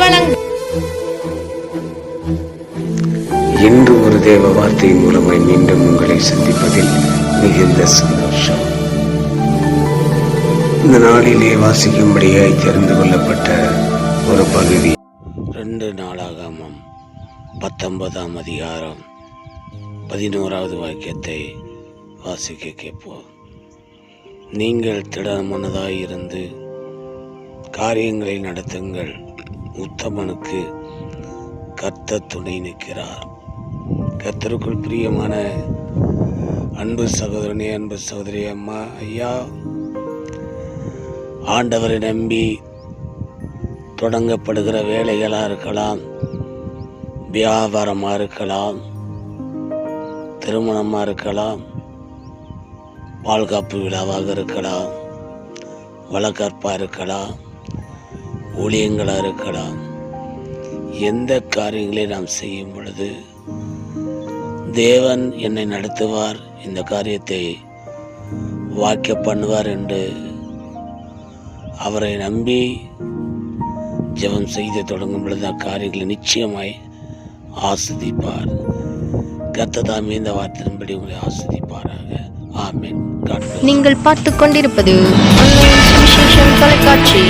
வழங்கும் இன்று ஒரு தேவ வார்த்தை மூலமாய் மீண்டும் உங்களை சந்திப்பதில் மிகுந்த சந்தோஷம். இந்த நாளிலே வாசிக்கும்படியாய் தெரிந்து கொள்ளப்பட்ட ஒரு பகுதி. ரெண்டு நாளாகமம் பத்தொன்பதாம் அதிகாரம் பதினோராவது வாக்கியத்தை வாசிக்க கேட்போம். நீங்கள் திடமனதாய் இருந்து காரியங்களை நடத்துங்கள். உத்தமனுக்கு கர்த்த துணை நிற்கிறார். கர்த்தருக்குள் பிரியமான அன்பு சகோதரனே அன்பு சகோதரி அம்மா ஐயா. ஆண்டவரை நம்பி தொடங்கப்படுகிற வேலைகளாக இருக்கலாம் வியாபாரமாக இருக்கலாம் திருமணமாக இருக்கலாம் பாதுகாப்பு விழாவாக இருக்கலாம் வழக்கற்பாக இருக்கலாம் ஊழியங்களாக இருக்கலாம். எந்த காரியங்களை நாம் செய்யும் பொழுது தேவன் என்னை நடத்துவார் இந்த காரியத்தை வாக்கிய பண்ணுவார் என்று அவரை நம்பி ஜெபம் செய்து தொடங்கும் பொழுது அக்காரியங்களை நிச்சயமாய் ஆஸ்வதிப்பார். கத்ததாமே இந்த வார்த்தையின்படி உங்களை ஆஸ்வதிப்பாராக. ஆமென். நீங்கள் பார்த்து கொண்டிருப்பது தொலைக்காட்சி.